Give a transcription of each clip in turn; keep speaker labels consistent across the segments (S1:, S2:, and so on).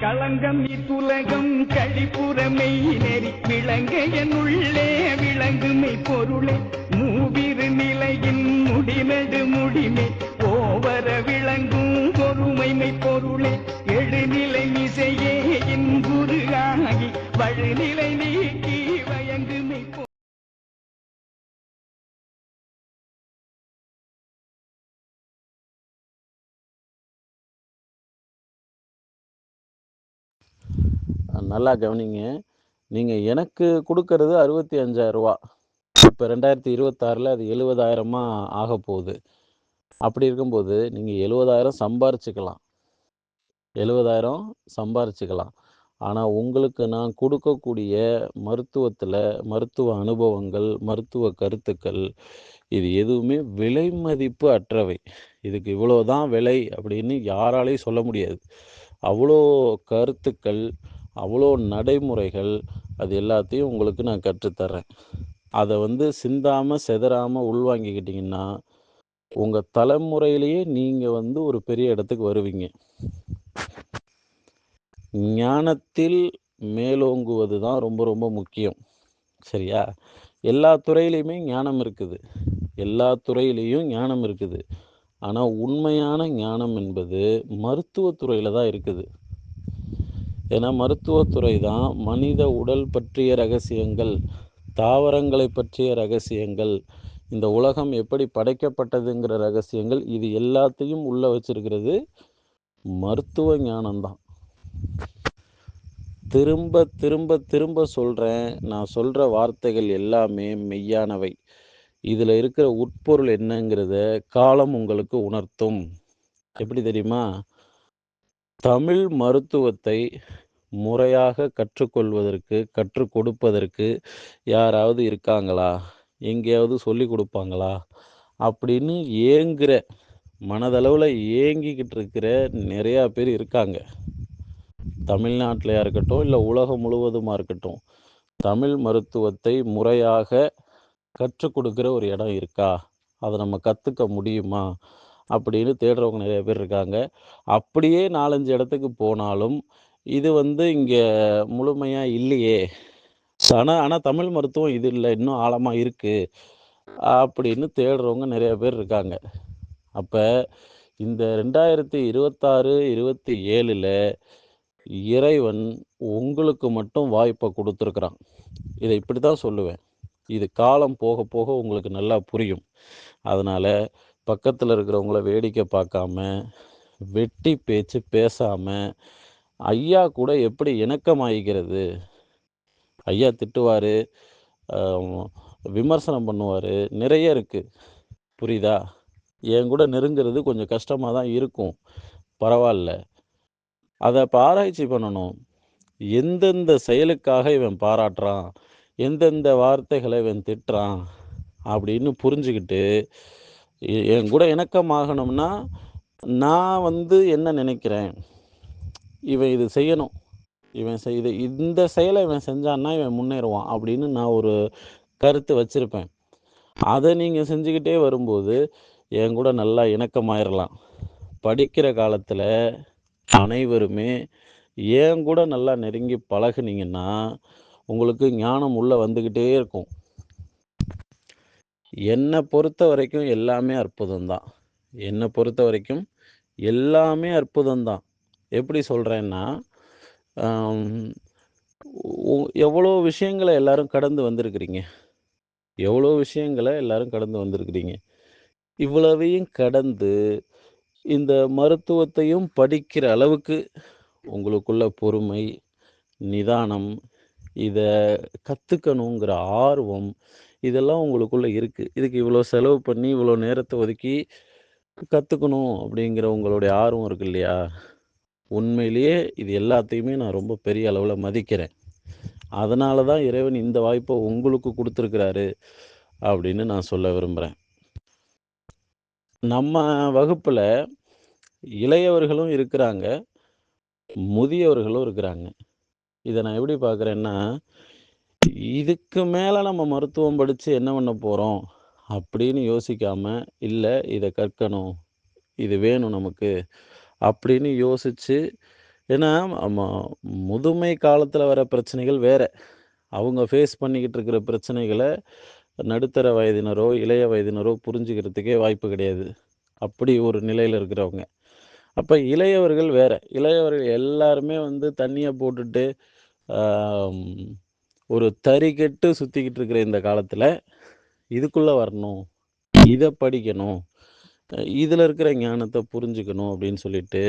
S1: களங்கம் இத்துலகம் கழிப்புறமை நெறி. விளங்க என்னுள்ளே விளங்குமை பொருளே. மூவிரு நிலையின் முடிநடு முடிமை. ஓவர விளங்கும் பொறுமைமை பொருளே. எழுநிலை இசையே இன்புரு ஆகி. வழுநிலை நீக்கி
S2: நல்லா கவனிங்க. நீங்கள் எனக்கு கொடுக்கறது அறுபத்தி அஞ்சாயிரரூவா. இப்போ ரெண்டாயிரத்தி இருபத்தாறில் அது எழுபதாயிரமாக ஆக போகுது அப்படி இருக்கும்போது நீங்கள் எழுபதாயிரம் சம்பாரிச்சுக்கலாம். எழுபதாயிரம் சம்பாரிச்சுக்கலாம். ஆனால் உங்களுக்கு நான் கொடுக்கக்கூடிய மருத்துவத்தில் மருத்துவ அனுபவங்கள் மருத்துவ கருத்துக்கள் இது எதுவுமே விலை மதிப்பு அற்றவை. இதுக்கு இவ்வளோ தான் விலை அப்படின்னு யாராலையும் சொல்ல முடியாது. அவ்வளோ கருத்துக்கள் அவ்வளோ நடைமுறைகள் அது எல்லாத்தையும் உங்களுக்கு நான் கற்றுத்தரேன் அதை வந்து சிந்தாமல் செதறாமல் உள்வாங்கிக்கிட்டிங்கன்னா உங்கள் தலைமுறையிலேயே நீங்கள் வந்து ஒரு பெரிய இடத்துக்கு வருவீங்க. ஞானத்தில் மேலோங்குவது தான் ரொம்ப ரொம்ப முக்கியம். சரியா? எல்லா துறையிலையுமே ஞானம் இருக்குது. எல்லா துறையிலையும் ஞானம் இருக்குது. ஆனால் உண்மையான ஞானம் என்பது மருத்துவத்துறையில் தான் இருக்குது. ஏன்னா மருத்துவத்துறை தான் மனித உடல் பற்றிய ரகசியங்கள் தாவரங்களை பற்றிய ரகசியங்கள் இந்த உலகம் எப்படி படைக்கப்பட்டதுங்கிற ரகசியங்கள் இது எல்லாத்தையும் உள்ள வச்சிருக்கிறது மருத்துவ ஞானம்தான் திரும்ப திரும்ப திரும்ப சொல்கிறேன் நான் சொல்கிற வார்த்தைகள் எல்லாமே மெய்யானவை. இதில் இருக்கிற உட்பொருள் என்னங்கிறத காலம் உங்களுக்கு உணர்த்தும். எப்படி தெரியுமா? தமிழ் மருத்துவத்தை முறையாக கற்றுக்கொள்வதற்கு கற்றுக் கொடுப்பதற்கு யாராவது இருக்காங்களா? எங்கேயாவது சொல்லி கொடுப்பாங்களா? அப்படின்னு ஏங்குற மனதளவில் ஏங்கிக்கிட்டு இருக்கிற நிறையா பேர் இருக்காங்க. தமிழ்நாட்டிலையா இருக்கட்டும் இல்லை உலகம் முழுவதுமாக இருக்கட்டும் தமிழ் மருத்துவத்தை முறையாக கற்றுக் கொடுக்குற ஒரு இடம் இருக்கா? அதை நம்ம கற்றுக்க முடியுமா? அப்படின்னு தேடுறவங்க நிறைய பேர் இருக்காங்க. அப்படியே நாலஞ்சு இடத்துக்கு போனாலும் இது வந்து இங்கே முழுமையாக இல்லையே. ஆனால் ஆனால் தமிழ் மருத்துவம் இது இல்லை இன்னும் ஆழமாக இருக்குது அப்படின்னு தேடுறவங்க நிறைய பேர் இருக்காங்க. அப்போ இந்த ரெண்டாயிரத்தி இருபத்தாறு இருபத்தி ஏழில் இறைவன் உங்களுக்கு மட்டும் வாய்ப்பை கொடுத்துருக்குறான். இதை இப்படி தான் சொல்லுவேன். இது காலம் போக போக உங்களுக்கு நல்லா புரியும். அதனால் பக்கத்தில் இருக்கிறவங்கள வேடிக்கை பார்க்காம வெட்டி பேச்சு பேசாமல் ஐயா கூட எப்படி இணக்கமாகிக்கிறது ஐயா திட்டுவார் விமர்சனம் பண்ணுவார். நிறைய இருக்குது புரியுதா? என் கூட நெருங்கிறது கொஞ்சம் கஷ்டமாக தான் இருக்கும். பரவாயில்ல. அதை இப்போ ஆராய்ச்சி பண்ணணும். எந்தெந்த செயலுக்காக இவன் பாராட்டுறான்? எந்தெந்த வார்த்தைகளை இவன் திட்டுறான்? அப்படின்னு புரிஞ்சுக்கிட்டு என் கூட இணக்கமாகணும்னா நான் வந்து என்ன நினைக்கிறேன்? இவன் இது செய்யணும். இவன் செய் இது இந்த செயலை இவன் செஞ்சான்னா இவன் முன்னேறுவான் அப்படின்னு நான் ஒரு கருத்து வச்சுருப்பேன். அதை நீங்கள் செஞ்சுக்கிட்டே வரும்போது என் கூட நல்லா இணக்கமாயிரலாம். படிக்கிற காலத்தில் அனைவருமே ஏன் கூட நல்லா நெருங்கி பழகுனீங்கன்னா உங்களுக்கு ஞானம் உள்ளே வந்துக்கிட்டே இருக்கும். என்னை பொறுத்த வரைக்கும் எல்லாமே அற்புதம்தான். என்னை பொறுத்த வரைக்கும் எல்லாமே அற்புதம்தான். எப்படி சொல்கிறேன்னா எவ்வளோ விஷயங்களை எல்லாரும் கடந்து வந்திருக்கிறீங்க. எவ்வளோ விஷயங்களை எல்லாரும் கடந்து வந்திருக்கிறீங்க. இவ்வளவையும் கடந்து இந்த மருத்துவத்தையும் படிக்கிற அளவுக்கு உங்களுக்குள்ள பொறுமை நிதானம் இதை கற்றுக்கணுங்கிற ஆர்வம் இதெல்லாம் உங்களுக்குள்ளே இருக்குது இதுக்கு இவ்வளோ செலவு பண்ணி இவ்வளோ நேரத்தை ஒதுக்கி கற்றுக்கணும் அப்படிங்கிற உங்களுடைய ஆர்வம் இருக்கு இல்லையா? உண்மையிலேயே இது எல்லாத்தையுமே நான் ரொம்ப பெரிய அளவில் மதிக்கிறேன். அதனால தான் இறைவன் இந்த வாய்ப்பை உங்களுக்கு கொடுத்துருக்கிறாரு அப்படின்னு நான் சொல்ல விரும்புகிறேன் நம்ம வகுப்பில் இளையவர்களும் இருக்கிறாங்க முதியவர்களும் இருக்கிறாங்க. இதை நான் எப்படி பார்க்குறேன்னா இதுக்கு மேலே நம்ம மருத்துவம் படித்து என்ன பண்ண போகிறோம் அப்படின்னு யோசிக்காமல் இல்லை இதை கற்கணும் இது வேணும் நமக்கு அப்படின்னு யோசித்து ஏன்னா நம்ம முதுமை காலத்தில் வர பிரச்சனைகள் வேறு. அவங்க ஃபேஸ் பண்ணிக்கிட்டு இருக்கிற பிரச்சனைகளை நடுத்தர வயதினரோ இளைய வயதினரோ புரிஞ்சுக்கிறதுக்கே வாய்ப்பு கிடையாது. அப்படி ஒரு நிலையில் இருக்கிறவங்க. அப்போ இளையவர்கள் வேறு. இளையவர்கள் எல்லாருமே வந்து தண்ணியை போட்டுட்டு ஒரு தறி கெட்டு சுற்றிக்கிட்டு இருக்கிற இந்த காலத்தில் இதுக்குள்ளே வரணும் இதை படிக்கணும் இதில் இருக்கிற ஞானத்தை புரிஞ்சுக்கணும் அப்படின்னு சொல்லிட்டு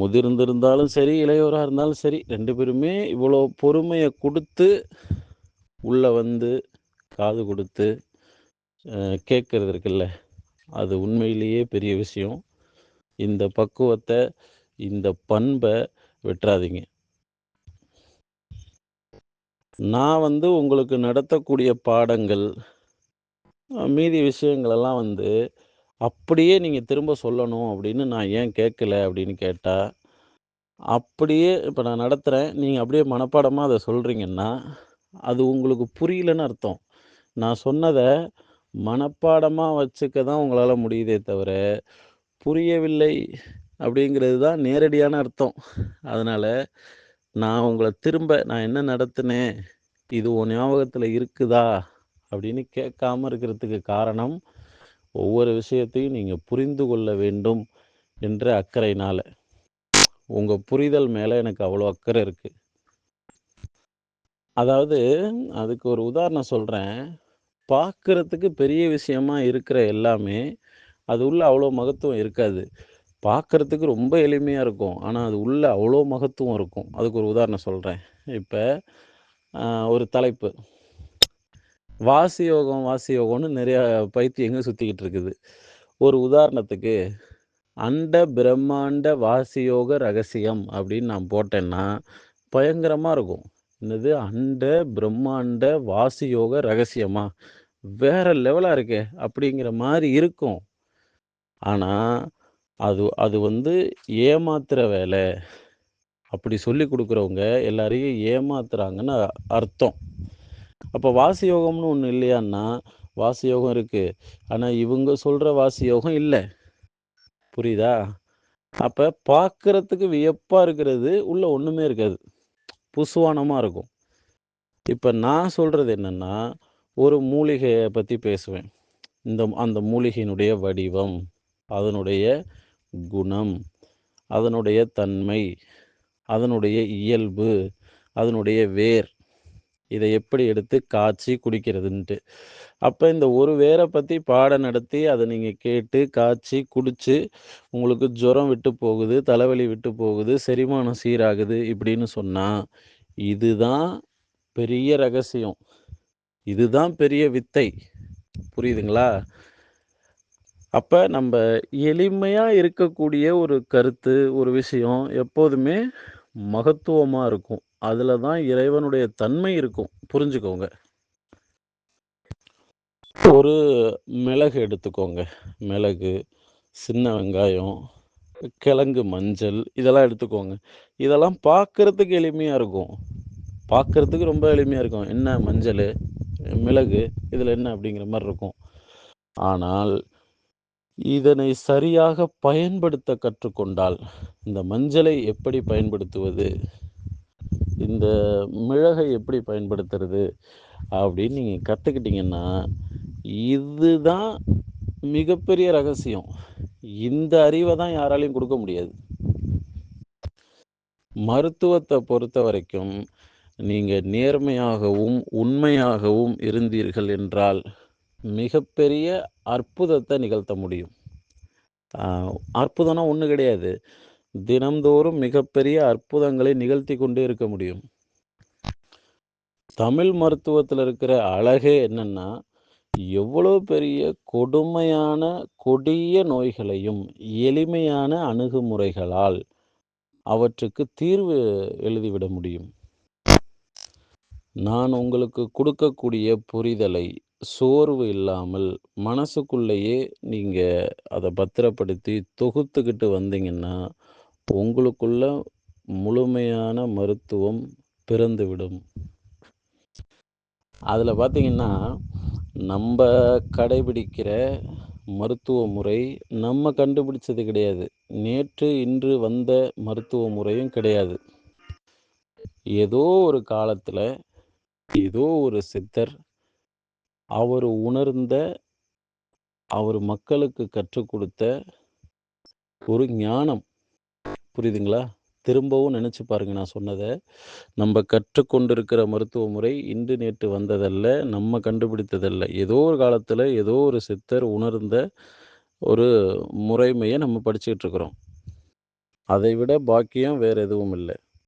S2: முதிர்ந்திருந்தாலும் சரி இளையவராக இருந்தாலும் சரி ரெண்டு பேருமே இவ்வளோ பொறுமையை கொடுத்து உள்ளே வந்து காது கொடுத்து அஹ், கேட்கறது இருக்குல்ல அது உண்மையிலேயே பெரிய விஷயம். இந்த பக்குவத்தை இந்த பண்பை விட்டுறாதீங்க நான் வந்து உங்களுக்கு நடத்தக்கூடிய பாடங்கள் மீதி விஷயங்களெல்லாம் வந்து அப்படியே நீங்கள் திரும்ப சொல்லணும் அப்படின்னு நான் ஏன் கேட்கல அப்படின்னு கேட்டால் அப்படியே இப்போ நான் நடத்துகிறேன் நீங்கள் அப்படியே மனப்பாடமாக அதை சொல்கிறீங்கன்னா அது உங்களுக்கு புரியலன்னு அர்த்தம். நான் சொன்னதை மனப்பாடமாக வச்சுக்க தான் உங்களால் முடியுதே தவிர புரியவில்லை அப்படிங்கிறது தான் நேரடியான அர்த்தம். அதனால் நான் உங்களை திரும்ப நான் என்ன நடத்தினேன் இது உன் ஞாபகத்தில் இருக்குதா? அப்படின்னு கேட்காம இருக்கிறதுக்கு காரணம் ஒவ்வொரு விஷயத்தையும் நீங்கள் புரிந்து கொள்ள வேண்டும் என்ற அக்கறையினால். உங்கள் புரிதல் மேலே எனக்கு அவ்வளோ அக்கறை இருக்குது அதாவது அதுக்கு ஒரு உதாரணம் சொல்கிறேன் பார்க்குறதுக்கு பெரிய விஷயமா இருக்கிற எல்லாமே அது உள்ள அவ்வளோ மகத்துவம் இருக்காது. பார்க்குறதுக்கு ரொம்ப எளிமையாக இருக்கும். ஆனால் அது உள்ள அவ்வளோ மகத்துவம் இருக்கும். அதுக்கு ஒரு உதாரணம் சொல்கிறேன் இப்போ ஒரு தலைப்பு. வாசி யோகம் வாசி யோகம்னு நிறையா பைத்தியங்க சுற்றிக்கிட்டு இருக்குது? ஒரு உதாரணத்துக்கு அண்ட பிரம்மாண்ட வாசியோக ரகசியம் அப்படின்னு நான் போட்டேன்னா பயங்கரமாக இருக்கும். என்னது? அண்ட பிரம்மாண்ட வாசியோக ரகசியமா? வேற லெவலாக இருக்கே அப்படிங்கிற மாதிரி இருக்கும். ஆனால் அது அது வந்து ஏமாத்துகிற வேலை. அப்படி சொல்லி கொடுக்குறவங்க எல்லாரையும் ஏமாத்துறாங்கன்னு அர்த்தம். அப்போ வாசி யோகம்னு ஒன்று இல்லையான்னா வாசி யோகம் இருக்குது ஆனால் இவங்க சொல்கிற வாசி யோகம் இல்லை. புரியுதா? அப்போ பார்க்குறதுக்கு வியப்பாக இருக்கிறது உள்ள ஒன்றுமே இருக்காது. புசுவானமாக இருக்கும். இப்போ நான் சொல்கிறது என்னென்னா ஒரு மூலிகையை பற்றி பேசுவேன். இந்த அந்த மூலிகையினுடைய வடிவம். அதனுடைய குணம் அதனுடைய தன்மை அதனுடைய இயல்பு அதனுடைய வேர். இதை எப்படி எடுத்து காய்ச்சி குடிக்கிறதுன்ட்டு. அப்போ இந்த ஒரு வேரை பற்றி பாடம் நடத்தி அதை நீங்கள் கேட்டு காய்ச்சி குடித்து உங்களுக்கு ஜுரம் விட்டு போகுது தலைவலி விட்டு போகுது செரிமானம் சீராகுது இப்படின்னு சொன்னால் இதுதான் பெரிய ரகசியம். இதுதான் பெரிய வித்தை. புரியுதுங்களா? அப்போ நம்ம எளிமையாக இருக்கக்கூடிய ஒரு கருத்து ஒரு விஷயம் எப்போதுமே மகத்துவமாக இருக்கும். அதில் தான் இறைவனுடைய தன்மை இருக்கும். புரிஞ்சுக்கோங்க. ஒரு மிளகு எடுத்துக்கோங்க. மிளகு சின்ன வெங்காயம் கிழங்கு மஞ்சள் இதெல்லாம் எடுத்துக்கோங்க. இதெல்லாம் பார்க்குறதுக்கு எளிமையாக இருக்கும். பார்க்குறதுக்கு ரொம்ப எளிமையாக இருக்கும். என்ன மஞ்சள் மிளகு இதில் என்ன அப்படிங்கிற மாதிரி இருக்கும். ஆனால் இதனை சரியாக பயன்படுத்த கற்றுக்கொண்டால் இந்த மஞ்சளை எப்படி பயன்படுத்துவது? இந்த மிளகை எப்படி பயன்படுத்துறது? அப்படின்னு நீங்கள் கற்றுக்கிட்டிங்கன்னா இதுதான் மிகப்பெரிய ரகசியம். இந்த அறிவை தான் யாராலையும் கொடுக்க முடியாது. மருத்துவத்தை பொறுத்த வரைக்கும் நீங்கள் நேர்மையாகவும் உண்மையாகவும் இருந்தீர்கள் என்றால் மிகப்பெரிய அற்புதத்தை நிகழ்த்த முடியும். அற்புதம்னா ஒன்று கிடையாது. தினம்தோறும் மிகப்பெரிய அற்புதங்களை நிகழ்த்தி கொண்டே இருக்க முடியும். தமிழ் மருத்துவத்தில் இருக்கிற அழகே என்னென்னா எவ்வளோ பெரிய கொடுமையான கொடிய நோய்களையும் எளிமையான அணுகுமுறைகளால் அவற்றுக்கு தீர்வு எழுதிவிட முடியும். நான் உங்களுக்கு கொடுக்கக்கூடிய புரிதலை சோர்வு இல்லாமல் மனசுக்குள்ளேயே நீங்கள் அதை பத்திரப்படுத்தி தொகுத்துக்கிட்டு வந்தீங்கன்னா உங்களுக்குள்ள முழுமையான மருத்துவம் பிறந்துவிடும் அதில் பார்த்தீங்கன்னா நம்ம கடைபிடிக்கிற மருத்துவ முறை நம்ம கண்டுபிடிச்சது கிடையாது. நேற்று, இன்று வந்த மருத்துவ முறையும் கிடையாது. ஏதோ ஒரு காலத்தில் ஏதோ ஒரு சித்தர், அவர் உணர்ந்த, அவர் மக்களுக்கு கற்றுக் கொடுத்த ஒரு ஞானம். புரியுதுங்களா? திரும்பவும் நினச்சி பாருங்க நான் சொன்னதை நம்ம கற்றுக்கொண்டிருக்கிற மருத்துவ முறை இன்று, நேற்று வந்ததல்ல. நம்ம கண்டுபிடித்ததல்ல. ஏதோ ஒரு காலத்தில் ஏதோ ஒரு சித்தர் உணர்ந்த ஒரு முறைமையை நம்ம படிச்சுக்கிட்டு இருக்கிறோம். அதை விட பாக்கியம் வேறு எதுவும் இல்லை